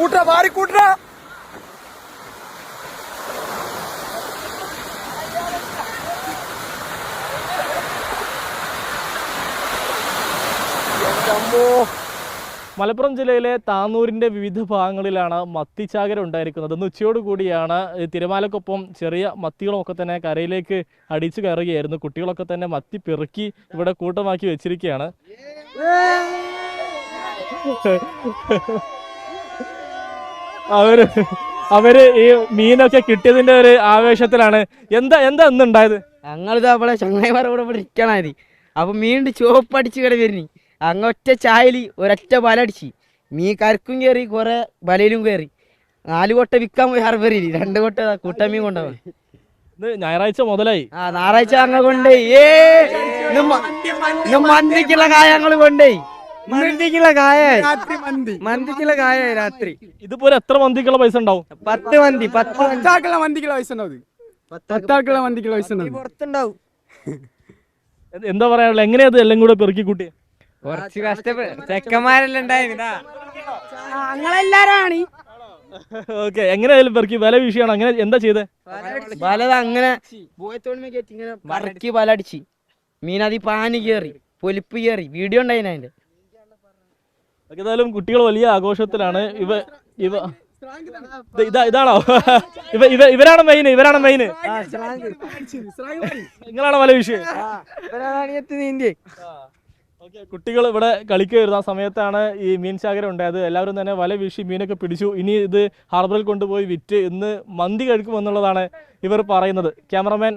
കൂട്ടാ കൂട്ടുക മലപ്പുറം ജില്ലയിലെ താന്നൂരിന്റെ വിവിധ ഭാഗങ്ങളിലാണ് മത്തിച്ചാകര ഉണ്ടായിരിക്കുന്നത്. ഇന്ന് ഉച്ചയോടുകൂടിയാണ് തിരമാലക്കൊപ്പം ചെറിയ മത്തികളൊക്കെ തന്നെ കരയിലേക്ക് അടിച്ചു കയറുകയായിരുന്നു. കുട്ടികളൊക്കെ തന്നെ മത്തി പെറുക്കി ഇവിടെ കൂട്ടമാക്കി വെച്ചിരിക്കുകയാണ്. അവർ അവർ ഈ മീനൊക്കെ കിട്ടിയതിന്റെ ഒരു ആവേശത്തിലാണ്. എന്താ എന്താ ഇന്നുണ്ടായത് ഞങ്ങളിത് അവിടെ ചങ്ങായിമാരോട് ഇവിടെ ഇരിക്കണായത് അപ്പൊ മീണ്ട് അടിച്ച് കിട വരുന്നു അങ്ങ് ഒറ്റ ചായലി ഒരൊറ്റ വല അടിച്ച്. മീൻ കരക്കും കയറി കുറെ വലയിലും കയറി നാല് കൊട്ട വിൽക്കാൻ പോയി ഹാർബറിയിൽ രണ്ട് കൊട്ട കൂട്ടമീൻ കൊണ്ടുപോയി. ഞായറാഴ്ച മുതലായി. ആ ഞായറാഴ്ച അങ്ങ കൊണ്ടേ ഏ കായങ്ങൾ മന്തിക്കുള്ള കായ ഞങ്ങൾ കൊണ്ടേ മന്തിക്കുള്ള കായ രാത്രി മന്തി. മന്തിക്കുള്ള കായ രാത്രി. ഇതുപോലെ എത്ര മന്തിക്കുള്ള പൈസ ഉണ്ടാവും? പത്ത് മന്തി പത്ത് മന്തി. പത്താൾക്കുള്ള മന്തിക്കുള്ള പൈസ ഉണ്ടാവും പത്താക്കുള്ള മന്തിക്കുള്ള പൈസ ഉണ്ടാവും പുറത്തുണ്ടാവും. എന്ത് എന്താ പറയാനുള്ളത് എങ്ങനെയാ എല്ലാം കൂടെ പെറുക്കി കൂട്ടി? കുറച്ച് കഷ്ടപ്പെട്ട് ചെക്കന്മാരെല്ലാം ഉണ്ടായിരുന്നാ ഞങ്ങളെല്ലാരാണ്. ഓക്കെ എങ്ങനെയായാലും പെറുക്കി വില വീശിയാണ് അങ്ങനെ എന്താ ചെയ്തേ? വലത് അങ്ങനെ ഇങ്ങനെ വല വലടിച്ച് മീനാതി പാനി കേറി പൊലിപ്പ് കേറി. വീഡിയോ ഉണ്ടായിന് അതിന്റെ ഏതായാലും കുട്ടികൾ വലിയ ആഘോഷത്തിലാണ്. ഇവ ഇവ ഇത് ഇതാ ഇതാണോ? ഇവ ഇവ ഇവരാണ് മെയിൻ ഇവരാണ് മെയിൻ നിങ്ങളാണ് വല വിഷയം? കുട്ടികൾ ഇവിടെ കളിക്കുമായിരുന്നു ആ സമയത്താണ് ഈ മീൻ ശാഖരം ഉണ്ടായത്. എല്ലാവരും തന്നെ വല വീശി മീനൊക്കെ പിടിച്ചു. ഇനി ഇത് ഹാർബറിൽ കൊണ്ടുപോയി വിറ്റ് ഇന്ന് മന്തി കഴിക്കുമെന്നുള്ളതാണ് ഇവർ പറയുന്നത്. ക്യാമറമാൻ